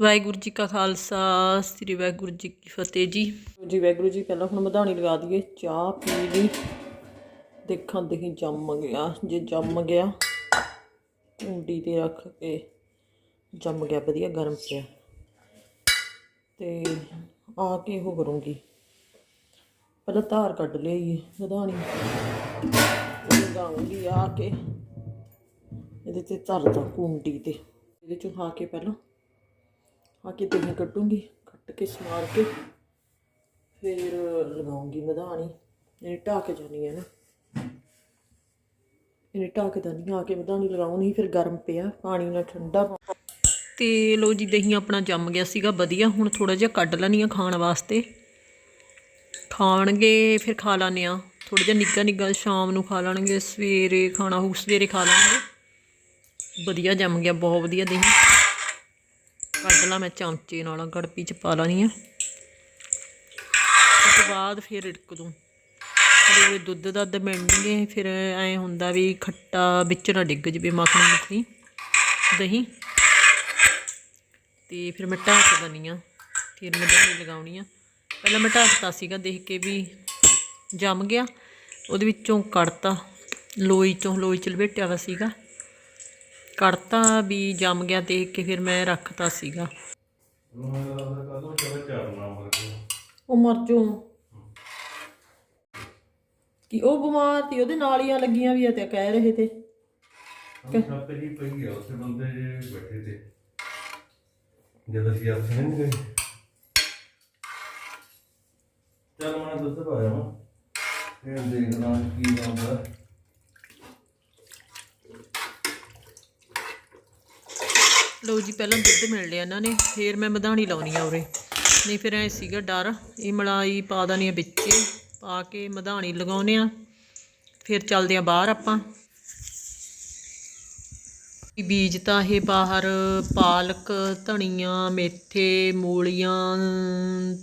ਵਾਹਿਗੁਰੂ ਜੀ ਕਾ ਖਾਲਸਾ, ਸ੍ਰੀ ਵਾਹਿਗੁਰੂ ਜੀ ਕੀ ਫਤਿਹ ਜੀ। ਜੀ ਵਾਹਿਗੁਰੂ ਜੀ ਪਹਿਲਾਂ ਹੁਣ ਮਧਾਣੀ ਲਗਾ ਦਈਏ, ਚਾਹ ਪੀ ਲਈ। ਦੇਖਾਂ ਦੇਖੀ ਜੰਮ ਗਿਆ। ਜੇ ਜੰਮ ਗਿਆ, ਉਂਡੀ ਤੇ ਰੱਖ ਕੇ ਜੰਮ ਗਿਆ, ਵਧੀਆ ਗਰਮ ਪਿਆ। ਤੇ ਆ ਕੇ ਉਹ ਕਰੂੰਗੀ। ਪਹਿਲਾਂ ਧਾਰ ਕੱਢ ਲਈ ਮਧਾਣੀ। ਲਗਾਉਂਗੀ ਆ ਕੇ। ਇਹਦੇ ਤੇ ਧਰਦਾ ਕੁੰਡੀ ਤੇ। ਇਹਦੇ ਚੋਂ ਖਾ ਕੇ ਪਹਿਲਾਂ ਆ ਕੇ ਦਹੀਂ ਕੱਢੂੰਗੀ, ਕੱਟ ਕੇ ਸਮਾਰ ਕੇ, ਫਿਰ ਲਗਾਉਂਗੀ ਮਧਾਣੀ ਇਹ ਢਾਹ ਕੇ ਜਾਨੀ ਹੈ ਨਾ। ਇਹ ਢਾਹ ਕੇ ਜਾਨੀ ਆ ਕੇ ਮਧਾਣੀ ਲਗਾਉਣੀ, ਫਿਰ ਗਰਮ ਪਿਆ, ਪਾਣੀ ਨਾਲ ਠੰਡਾ ਪਾ- ਤੇ ਲੋ ਜੀ, ਦਹੀਂ ਆਪਣਾ ਜੰਮ ਗਿਆ ਸੀਗਾ, ਵਧੀਆ। ਹੁਣ ਥੋੜਾ ਜਿਹਾ ਕੱਢ ਲੈਣੀ ਆ ਖਾਣ ਵਾਸਤੇ। ਖਾਣਗੇ, ਫਿਰ ਖਾ ਲਾਨੇ ਆ। ਥੋੜਾ ਜਿਹਾ ਨਿੱਗਾ ਨਿੱਗਾ ਸ਼ਾਮ ਨੂੰ ਖਾ ਲੈਣਗੇ, ਸਵੇਰੇ ਖਾਣਾ ਹੋਊ, ਸਵੇਰੇ ਖਾ ਲਾਂਗੇ ਵਧੀਆ ਜੰਮ ਗਿਆ, ਬਹੁਤ ਵਧੀਆ ਦਹੀਂ। ਕੱਢ ਲਾਂ ਮੈਂ ਚਮਚੇ ਨਾਲ ਗੜਪੀ ਚ ਪਾ ਲੈਣੀ ਆ। ਉਸ ਤੋਂ ਬਾਅਦ ਫਿਰ ਰਿੜਕ ਦੂੰ। ਫਿਰ ਦੁੱਧ ਦੱਧ ਮਿਲਣਗੇ ਫਿਰ ਐ ਹੁੰਦਾ ਵੀ ਖੱਟਾ ਵਿੱਚ ਨਾ ਡਿੱਗ ਜਵੇ ਮੱਖਣੀ ਮੱਖਣੀ, ਦਹੀਂ। ਤੇ ਫਿਰ ਮੈਂ ਢੱਕ ਦਨੀ ਆ, ਫਿਰ ਮੈਂ ਦਹੀਂ ਲਗਾਉਣੀ ਆ। ਪਹਿਲਾਂ ਮੈਂ ਢੱਕਤਾ ਸੀਗਾ ਦੇਖ ਕੇ ਵੀ ਜੰਮ ਗਿਆ, ਉਹਦੇ ਵਿੱਚੋਂ ਕੱਢਤਾ, ਲੋਈ ਚੋਂ, ਲੋਈ ਚ ਲਪੇਟਿਆ ਵਾ ਸੀਗਾ। ਕੱਢਤਾ ਵੀ ਜੰਮ ਗਿਆ ਦੇਖ ਕੇ ਫਿਰ ਮੈਂ ਰੱਖਤਾ ਸੀਗਾ। ਉਹ ਮਰ ਜੋ ਕਿ ਉਹ ਬਿਮਾਰ ਸੀ, ਉਹਦੇ ਨਾਲੀਆਂ ਲੱਗੀਆਂ ਵੀ ਆ ਤੇ ਕਹਿ ਰਹੇ ਤੇ। ਛੱਤ ਹੀ ਪਈ ਆ, ਉੱਥੇ ਬੰਦੇ ਬੈਠੇ ਤੇ। ਜਦ ਅਸੀਂ ਆਥੇ ਨਹੀਂ ਗਏ। ਚੱਲ ਮੈਂ ਦੁੱਧ ਪਾਇਆ ਵਾ ਫਿਰ ਦੇਖਦਾ ਕੀ ਹੁੰਦਾ ਲਓ ਜੀ, ਪਹਿਲਾਂ ਦੁੱਧ ਮਿਲ ਲਿਆ ਇਹਨਾਂ ਨੇ, ਫਿਰ ਮੈਂ ਮਧਾਣੀ ਲਾਉਣੀ ਆ ਉਰੇ। ਨਹੀਂ ਫਿਰ ਐ ਸੀਗਾ ਡਰ, ਇਹ ਮਲਾਈ ਪਾ ਦੇਣੀ ਆ ਵਿੱਚੇ, ਪਾ ਕੇ ਮਧਾਣੀ ਲਗਾਉਨੇ ਆ। ਫਿਰ ਚੱਲਦੇ ਆ ਬਾਹਰ ਆਪਾਂ। ਬੀਜ ਤਾਂ ਇਹ ਬਾਹਰ ਪਾਲਕ, ਧਨੀਆ, ਮੇਥੇ, ਮੂਲੀਆਂ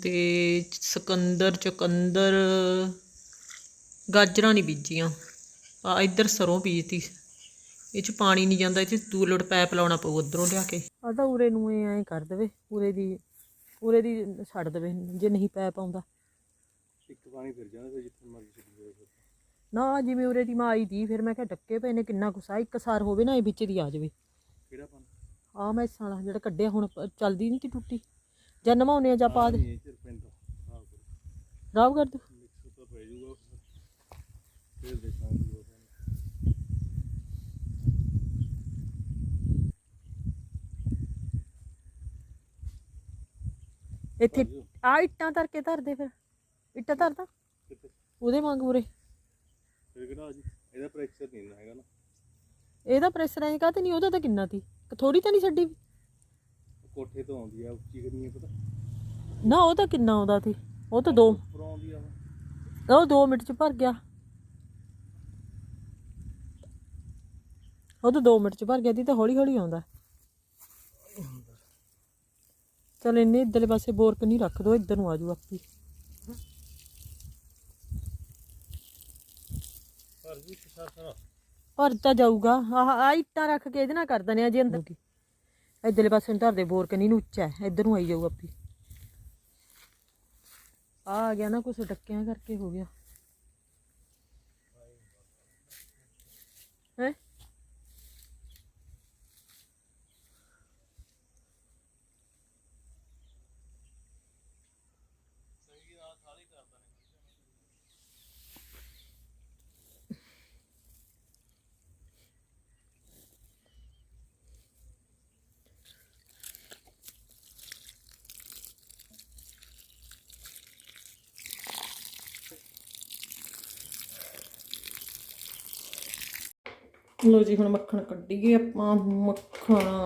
ਤੇ ਸਕੰਦਰ, ਚੁਕੰਦਰ, ਗਾਜਰਾਂ ਨਹੀਂ ਬੀਜੀਆਂ। ਆ ਇੱਧਰ ਸਰੋਂ ਬੀਜਤੀ। ਇਹ ਚ ਪਾਣੀ ਨਹੀਂ ਜਾਂਦਾ ਇਹ ਚ ਦੂਲੜ ਪੈਪ ਲਾਉਣਾ ਪਊ ਉਧਰੋਂ ਲਿਆ ਕੇ। ਆ ਤਾਂ ਉਰੇ ਨੂੰ ਐਂ ਕਰ ਦੇਵੇ ਉਰੇ ਦੀ ਉਰੇ ਦੀ ਛੱਡ ਦੇਵੇ ਜੇ ਨਹੀਂ ਪੈਪ ਆਉਂਦਾ। ਇੱਕ ਪਾਣੀ ਫਿਰ ਜਾਂਦਾ ਫਿਰ ਜਿੱਥੇ ਮਰਜ਼ੀ ਛੱਡੀ ਜਾਵੇ ਨਾ ਜਿਵੇਂ ਉਰੇ ਦੀ ਮਾਈ ਦੀ ਫਿਰ ਮੈਂ ਕਿਹਾ ਡੱਕੇ ਪਏ ਨੇ ਕਿੰਨਾ ਗੁੱਸਾ ਇੱਕ ਸਾਰ ਹੋਵੇ ਨਾ ਇਹ ਵਿੱਚ ਦੀ ਆ ਜਾਵੇ। ਕਿਹੜਾ ਪਾਣੀ? ਆ ਮੈਂ ਸਾਲਾ ਜਿਹੜਾ ਕੱਢਿਆ ਹੁਣ ਚੱਲਦੀ ਨਹੀਂ ਤੀ ਟੁੱਟੀ। ਜਾਂ ਨਵਾਉਨੇ ਆ ਜਾਂ ਪਾ ਦੇ। ਰਾਵ ਕਰ ਦੇ ਫਿਰ ਦੇਖਾਂਗੇ ਕੀ ਹੋਦਾ ਇੱਥੇ ਆ ਇੱਟਾਂ ਧਰ ਕੇ ਧਰ ਦੇ ਫਿਰ। ਇੱਟਾਂ ਧਰਦਾ? ਉਹਦੇ ਵਾਂਗ ਉਰੇ। ਫਿਰ ਕਿਹੜਾ ਜੀ? ਇਹਦਾ ਪ੍ਰੈਸ਼ਰ ਨਹੀਂ ਨਾ ਹੈਗਾ ਨਾ। ਇਹਦਾ ਪ੍ਰੈਸ਼ਰ ਐਂ ਕਾਤੇ ਨਹੀਂ? ਉਹਦਾ ਤਾਂ ਕਿੰਨਾ ਤੀ ਥੋੜੀ ਤਾਂ ਨਹੀਂ ਛੱਡੀ ਵੀ। ਕੋਠੇ ਤੋਂ ਆਉਂਦੀ ਆ ਉੱਚੀ ਹੈ ਪਤਾ? ਨਾ ਉਹ ਤਾਂ ਕਿੰਨਾ ਆਉਂਦਾ ਤੀ ਉਹ ਤਾਂ ਦੋ ਆਉਂਦੀ ਆ। ਉਹ। 2 ਮਿੰਟ ਚ ਭਰ ਗਿਆ। ਉਹ ਤਾਂ 2 ਮਿੰਟ ਚ ਭਰ ਗਿਆ ਤੀ ਤਾਂ ਹੌਲੀ ਹੌਲੀ ਆਉਂਦਾ। ਚਲ ਇੰਨੇ ਇੱਧਰਲੇ ਪਾਸੇ ਬੋਰਕ ਨਹੀਂ ਰੱਖ ਦੋ ਇੱਧਰ ਨੂੰ ਆ ਜਾਊ ਆਪੀ। ਪਰ ਵੀ ਸਾਰਾ ਸਾਰਾ ਭਰ ਤਾਂ ਜਾਊਗਾ। ਆਹ ਆ ਇੱਟਾਂ ਰੱਖ ਕੇ ਇਹਦੇ ਨਾਲ ਕਰ ਦਨੇ ਆ ਜੇ ਅੰਦਰ। ਦੀ ਇੱਧਰਲੇ ਪਾਸੇ ਨੂੰ ਧਰਦੇ ਬੋਰਕ ਨਹੀਂ ਨੂੰ ਉੱਚਾ ਹੈ। ਇੱਧਰ ਨੂੰ ਆਈ ਜਾਊ ਆਪੀ। ਆ ਆ ਗਿਆ ਨਾ ਕੁਛ ਡੱਕਿਆਂ ਕਰਕੇ ਹੋ ਗਿਆ। ਹੈ? ਲੋ ਜੀ ਹੁਣ ਮੱਖਣ ਕੱਢੀਏ ਆਪਾਂ। ਮੱਖਣ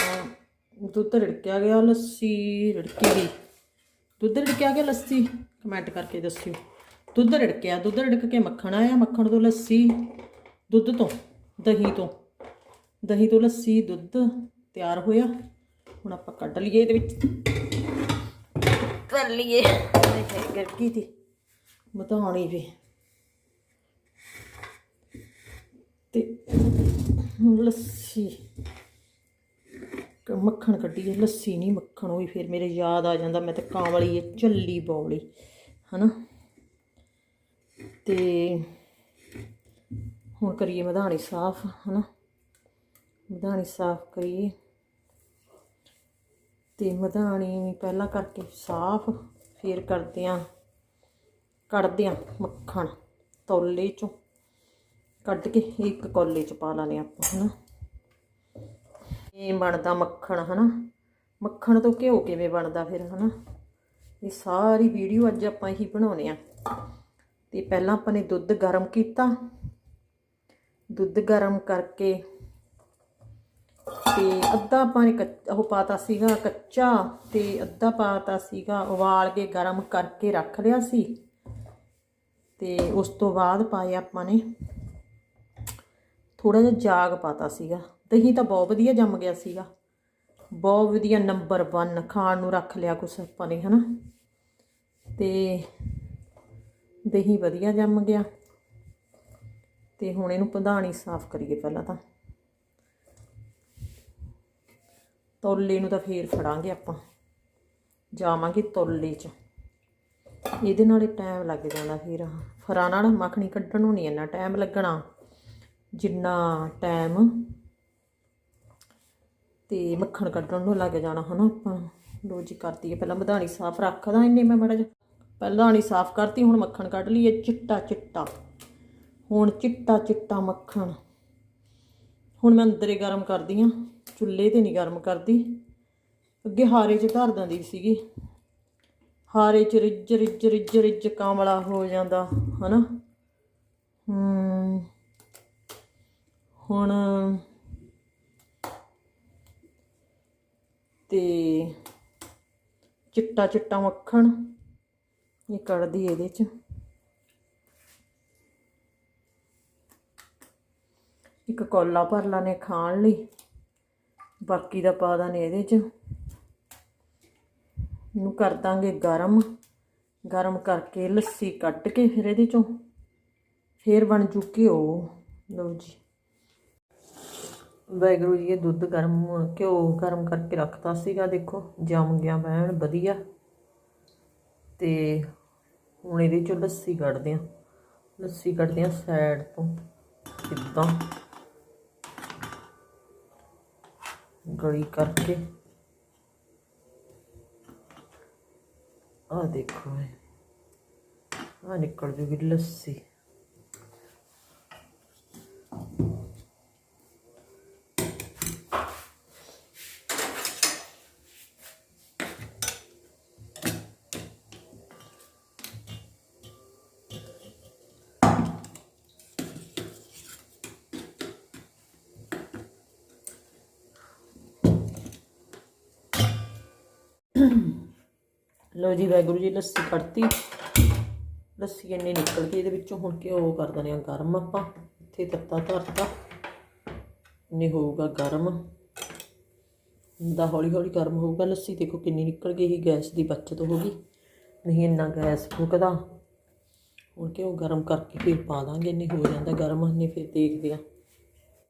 ਦੁੱਧ ਰਿੜਕਿਆ ਗਿਆ ਲੱਸੀ ਰਿੜਕੀ ਗਈ। ਦੁੱਧ ਰਿੜਕਿਆ ਗਿਆ ਲੱਸੀ? ਕਮੈਂਟ ਕਰਕੇ ਦੱਸਿਓ। ਦੁੱਧ ਰਿੜਕਿਆ ਦੁੱਧ ਰਿੜਕ ਕੇ ਮੱਖਣ ਆਇਆ ਮੱਖਣ ਤੋਂ ਲੱਸੀ ਦੁੱਧ ਤੋਂ ਦਹੀਂ ਤੋਂ। ਦਹੀਂ ਤੋਂ ਲੱਸੀ ਦੁੱਧ ਤਿਆਰ ਹੋਇਆ। ਹੁਣ ਆਪਾਂ ਕੱਢ ਲਈਏ ਇਹਦੇ ਵਿੱਚ। ਕਰ ਲਈਏ। ਗੜਕੀ ਦੀ ਮਧਾਣੀ ਵੀ ਤੇ ਲੱਸੀ। ਮੱਖਣ ਕੱਢੀਏ, ਲੱਸੀ ਨਹੀਂ ਮੱਖਣ ਹੋਈ ਫਿਰ ਮੇਰੇ ਯਾਦ ਆ ਜਾਂਦਾ, ਮੈਂ ਤਾਂ ਕਾਂ ਵਾਲੀ ਇਹ ਝੱਲੀ ਬੌਲੀ, ਹਨਾ। ਤੇ ਹੁਣ ਕਰੀਏ ਮਧਾਣੀ ਸਾਫ਼, ਹਨਾ। ਮਧਾਣੀ ਸਾਫ਼ ਕਰੀਏ। ਤੇ ਮਧਾਣੀ ਪਹਿਲਾਂ ਕਰਕੇ ਸਾਫ਼, ਫਿਰ ਕਰਦੇ ਆਂ, ਕੱਢਦੇ ਆਂ ਮੱਖਣ, ਤੌਲੇ ਚੋਂ। ਕੱਢ ਕੇ ਇੱਕ ਕੋਲੇ ਚ ਪਾ ਲਾਣੇ ਆਪਾਂ, ਹਨਾ? ਇਹ ਬਣਦਾ ਮੱਖਣ, ਹਨਾ? ਮੱਖਣ ਤੋਂ ਘਿਓ ਕਿਵੇਂ ਬਣਦਾ ਫਿਰ, ਹਨਾ? ਇਹ ਸਾਰੀ ਵੀਡੀਓ ਅੱਜ ਆਪਾਂ ਇਹੀ ਬਣਾਉਣੇ ਆ। ਤੇ ਪਹਿਲਾਂ ਆਪਾਂ ਨੇ ਦੁੱਧ ਗਰਮ ਕੀਤਾ। ਦੁੱਧ ਗਰਮ ਕਰਕੇ ਤੇ ਅੱਧਾ ਆਪਾਂ ਨੇ ਕੱਚ- ਉਹ ਪਾਤਾ ਸੀਗਾ ਕੱਚਾ ਤੇ ਅੱਧਾ ਪਾਤਾ ਸੀਗਾ ਉਬਾਲ ਕੇ ਗਰਮ ਕਰਕੇ ਰੱਖ ਲਿਆ ਸੀ। ਤੇ ਉਸ ਤੋਂ ਬਾਅਦ ਪਾਇਆ ਆਪਾਂ ਨੇ ਥੋੜਾ ਜਿਹਾ ਜਾਗ ਪਾਤਾ ਸੀਗਾ। ਦਹੀਂ ਤਾਂ ਬਹੁਤ ਵਧੀਆ ਜੰਮ ਗਿਆ ਸੀਗਾ। ਬਹੁਤ ਵਧੀਆ ਨੰਬਰ 1 ਖਾਣ ਨੂੰ ਰੱਖ ਲਿਆ ਕੁਛ ਆਪਾਂ ਨੇ, ਹਨਾ? ਤੇ ਦਹੀਂ ਵਧੀਆ ਜੰਮ ਗਿਆ। ਤੇ ਹੁਣ ਇਹਨੂੰ ਪਧਾਣੀ ਸਾਫ਼ ਕਰੀਏ ਪਹਿਲਾਂ ਤਾਂ। ਤੋਲੇ ਨੂੰ ਤਾਂ ਫੇਰ ਫੜਾਂਗੇ ਆਪਾਂ। ਜਾਵਾਂਗੇ ਤੋਲੇ 'ਚ। ਇਹਦੇ ਨਾਲ ਟਾਈਮ ਲੱਗ ਜਾਂਦਾ ਫਿਰ। ਫਰਾਂ ਨਾਲ ਮੱਖਣੀ ਕੱਢਣ ਨੂੰ ਨਹੀਂ ਇੰਨਾ ਟਾਈਮ ਲੱਗਣਾ। ਜਿੰਨਾ ਟਾਈਮ ਤੇ ਮੱਖਣ ਕੱਢਣ ਨੂੰ ਲੱਗ ਜਾਣਾ ਹਨਾ ਆਪਾਂ। ਲੋ ਜੀ ਕਰਤੀ ਹੈ ਪਹਿਲਾਂ ਮਧਾਣੀ ਸਾਫ਼ ਰੱਖਦਾ ਇੰਨੇ ਮੈਂ ਮੜਾ ਜਿਹਾ। ਪਹਿਲਾਂ ਨਹੀਂ ਸਾਫ਼ ਕਰਤੀ, ਹੁਣ ਮੱਖਣ ਕੱਢ ਲਈਏ, ਚਿੱਟਾ ਚਿੱਟਾ। ਹੁਣ ਚਿੱਟਾ ਚਿੱਟਾ ਮੱਖਣ। ਹੁਣ ਮੈਂ ਅੰਦਰੇ ਗਰਮ ਕਰਦੀ ਆ, ਚੁੱਲ੍ਹੇ ਤੇ ਨਹੀਂ ਗਰਮ ਕਰਦੀ। ਅੱਗੇ ਹਾਰੇ 'ਚ ਧਰ ਦਿੰਦੀ ਸੀਗੀ। ਹਾਰੇ 'ਚ ਰਿੱਝ ਰਿੱਝ ਰਿੱਝ ਰਿੱਜ ਕਾਂਵਲਾ ਹੋ ਜਾਂਦਾ, ਹਨਾ। ਹੂੰ। ਹੁਣ ਤੇ ਚਿੱਟਾ ਚਿੱਟਾ ਮੱਖਣ ਇਹ ਕੱਢਦੀ ਇਹਦੇ 'ਚ। ਇੱਕ ਕੋਲਾ ਭਰ ਲਾਨੇ ਖਾਣ ਲਈ, ਬਾਕੀ ਦਾ ਪਾ ਦਾਂ ਨੇ ਇਹਦੇ 'ਚ। ਇਹਨੂੰ ਕਰ ਦਾਂਗੇ ਗਰਮ ਗਰਮ ਕਰਕੇ ਲੱਸੀ ਕੱਢ ਕੇ ਫਿਰ ਇਹਦੇ 'ਚੋਂ। ਫੇਰ ਬਣ ਜੂ ਘਿਓ ਲਓ ਜੀ। ਵਾਹਿਗੁਰੂ ਜੀ ਇਹ ਦੁੱਧ ਗਰਮ ਘਿਓ ਗਰਮ ਕਰਕੇ ਰੱਖਤਾ ਸੀਗਾ, ਦੇਖੋ, ਜੰਮ ਗਿਆ ਬੈਣ ਵਧੀਆ। ਤੇ ਹੁਣ ਇਹਦੇ ਚੋਂ ਲੱਸੀ ਕੱਢਦੇ ਆ ਲੱਸੀ ਕੱਢਦੇ ਆ ਸਾਈਡ ਤੋਂ ਇਦਾਂ ਗਲੀ ਕਰਕੇ। ਆ ਦੇਖੋ ਆ ਨਿਕਲ ਜੂਗੀ ਲੱਸੀ। ਲੋ ਜੀ ਵੈਗੁਰੂ ਜੀ, ਲੱਸੀ ਕੱਢਤੀ। ਲੱਸੀ ਇੰਨੀ ਨਿਕਲ ਗਈ, ਇਹਦੇ ਵਿੱਚੋਂ ਹੁਣ ਘਿਓ ਕਰ ਦਨੇ ਆ ਗਰਮ ਆਪਾਂ। ਇੱਥੇ ਤੱਤਾ ਧਰਤਾ। ਨਹੀਂ ਹੋਊਗਾ ਗਰਮ। ਦਾ ਹੌਲੀ ਹੌਲੀ ਗਰਮ ਹੋਊਗਾ। ਲੱਸੀ ਦੇਖੋ ਕਿੰਨੀ ਨਿਕਲ ਗਈ ਇਹ ਗੈਸ ਦੀ ਬਚਤ ਹੋ ਗਈ। ਨਹੀਂ, ਇੰਨਾ ਗੈਸ ਫੁਕਦਾ। ਹੁਣ ਘਿਓ ਗਰਮ ਕਰਕੇ ਫਿਰ ਪਾ ਦਾਂਗੇ ਨਹੀਂ ਹੋ ਜਾਂਦਾ ਗਰਮ, ਨਹੀਂ ਫਿਰ ਦੇਖਦੇ ਆ।